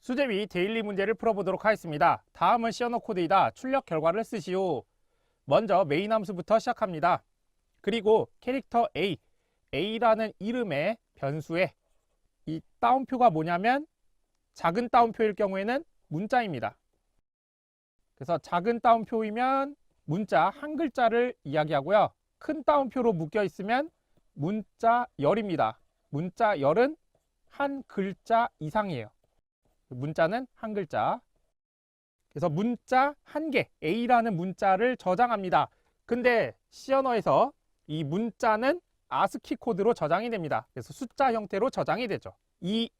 수제비 데일리 문제를 풀어보도록 하겠습니다. 다음은 시어너 코드이다. 출력 결과를 쓰시오. 먼저 메인 함수부터 시작합니다. 그리고 캐릭터 A, A라는 이름의 변수에 이 따옴표가 뭐냐면 작은 따옴표일 경우에는 문자입니다. 그래서 작은 따옴표이면 문자 한 글자를 이야기하고요. 큰 따옴표로 묶여 있으면 문자 열입니다. 문자 열은 한 글자 이상이에요. 문자는 한 글자. 그래서 문자 한 개, A라는 문자를 저장합니다. 근데 시어너에서 이 문자는 아스키 코드로 저장이 됩니다. 그래서 숫자 형태로 저장이 되죠. 이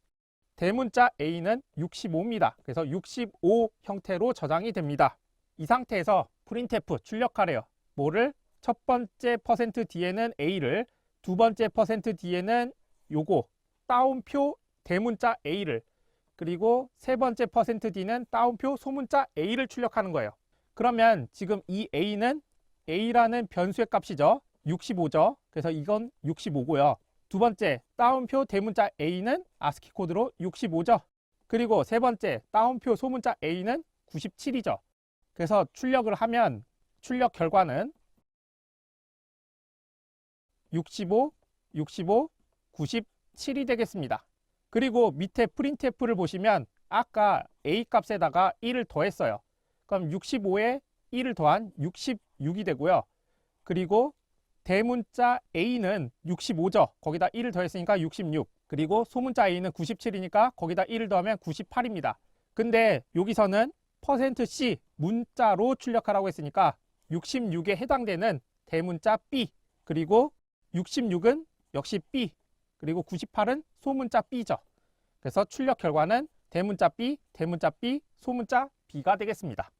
대문자 A는 65입니다. 그래서 65 형태로 저장이 됩니다. 이 상태에서 프린트F 출력하래요. 뭐를? 첫 번째 퍼센트 뒤에는 A를, 두 번째 퍼센트 뒤에는 요거 따옴표 대문자 A를, 그리고 세 번째 퍼센트 D는 따옴표 소문자 A를 출력하는 거예요. 그러면 지금 이 A는 A라는 변수의 값이죠. 65죠. 그래서 이건 65고요. 두 번째 따옴표 대문자 A는 아스키 코드로 65죠. 그리고 세 번째 따옴표 소문자 A는 97이죠. 그래서 출력을 하면 출력 결과는 65, 65, 97이 되겠습니다. 그리고 밑에 printf를 보시면 아까 A 값에다가 1을 더했어요. 그럼 65에 1을 더한 66이 되고요. 그리고 대문자 A는 65죠. 거기다 1을 더했으니까 66. 그리고 소문자 A는 97이니까 거기다 1을 더하면 98입니다. 근데 여기서는 %C 문자로 출력하라고 했으니까 66에 해당되는 대문자 B 그리고 66은 역시 B 그리고 98은 소문자 B죠. 그래서 출력 결과는 대문자 B, 대문자 B, 소문자 B가 되겠습니다.